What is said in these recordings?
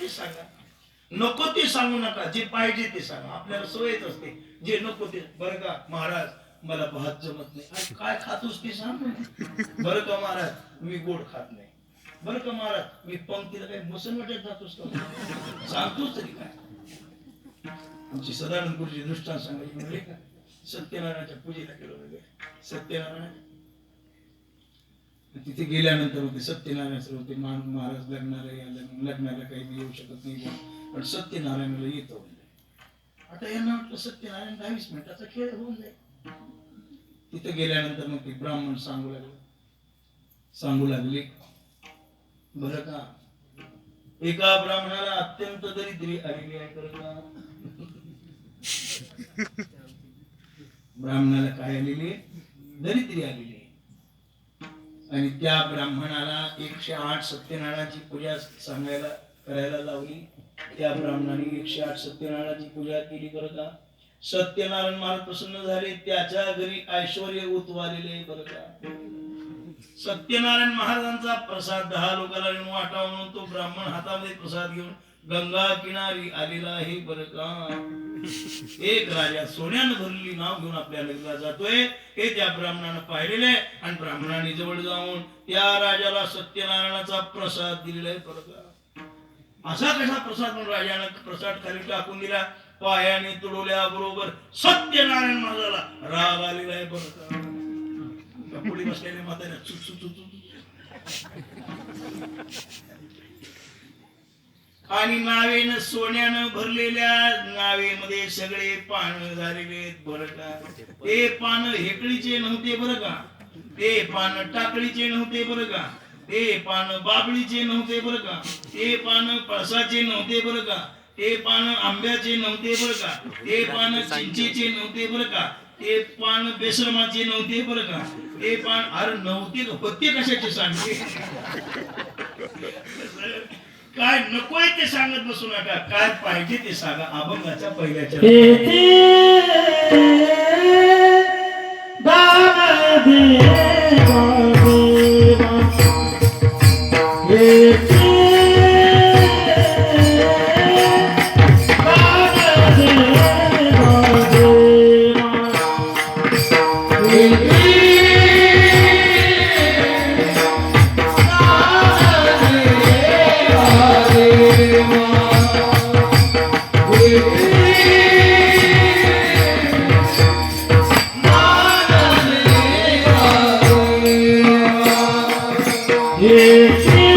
ते सांगा. नको ते सांगू नका. जे पाहिजे ते सांगा. आपल्याला सोयच असते. जे नको ते. बरं का महाराज मला भात जमत नाही. काय खातोस ते सांग बरं का महाराज मी गोड खात नाही. बरं का महाराज मी पंक्तीला काही मसन वाटत जातोस का? सांगतोच तरी काय? आमची सदानंद गुरुजी दृष्टांत सांगायची म्हणजे का सत्यनारायणाच्या पूजेला गेलो वगैरे सत्यनारायण तिथे गेल्यानंतर होते सत्यनारायण सर होते मान महाराज लग्नाला या लग्नाला काही मी येऊ शकत नाही पण सत्यनारायणाला येतो म्हणजे. आता यांना वाटलं सत्यनारायण दहावीस मिनिटाचा खेळ होऊन जाईल. तिथे गेल्यानंतर मग ते ब्राह्मण सांगू लागले. सांगू लागले बरं का एका ब्राह्मणाला अत्यंत दरिद्री आलेली आहे बरं का? ब्राह्मणाला काय आलेली दरिद्री आलेली आहे. आणि त्या ब्राह्मणाला एकशे आठ सत्यनारायणाची पूजा सांगायला करायला लावली. त्या ब्राह्मणाने एकशे आठ सत्यनारायणाची पूजा केली बरं का. सत्यनारायण महाराज प्रसन्न झाले त्याच्या घरी ऐश्वर उतवालेले बरं का. सत्यनारायण महाराजांचा प्रसाद दहा लोकांना वाटावा म्हणून तो ब्राह्मण हातामध्ये प्रसाद घेऊन गंगा किनारी आलेला आहे बरं का? एक राजा सोन्यानं भरलेली नाव घेऊन आपल्या लग्नाला जातोय. हे त्या ब्राह्मणानं पाहिलेले आहे आणि ब्राह्मणाने जवळ जाऊन त्या राजाला सत्यनारायणाचा प्रसाद दिलेला आहे बरं का? असा कसा प्रसाद म्हणून राजानं प्रसाद खाली टाकून दिला? पायाने तुडवल्या बरोबर सत्यनारायण महाराजाला राग आलेला आहे बरं का? पुढे बसलेले म्हाताऱ्या चुचू चुचू आणि नावेनं सोन्यानं भरलेल्या नावेमध्ये सगळे पान झालेले आहेत बरं का? ते पान हेकडीचे नव्हते बरं का? ते पान टाकळीचे नव्हते बरं का? ते पान बाबळीचे नव्हते बरं का? ते पान पळसाचे नव्हते बरं का? ते पान आंब्याचे नव्हते बरं का? ते पान चिंचेचे नव्हते बरं का? ते पान बेसरमाचे नव्हते बरं का? ते पान अरे नव्हते होते कशाचे सांगते काय नकोय ते सांगत बसू नका. काय पाहिजे ते सांगा. अभंगाच्या पहिल्याच्या Thank you.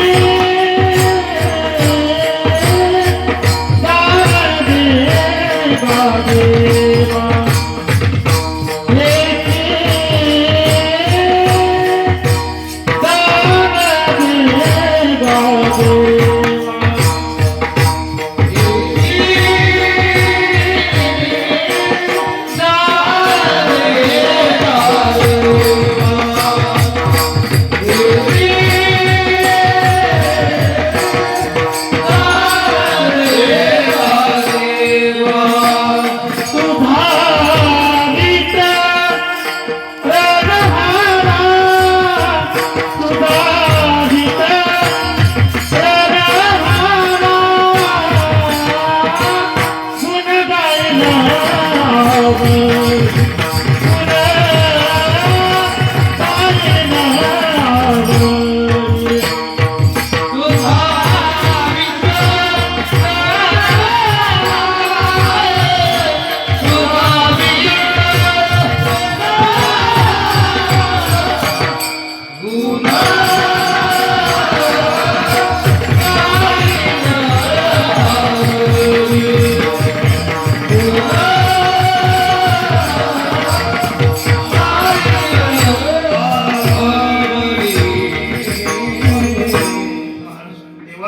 Yeah.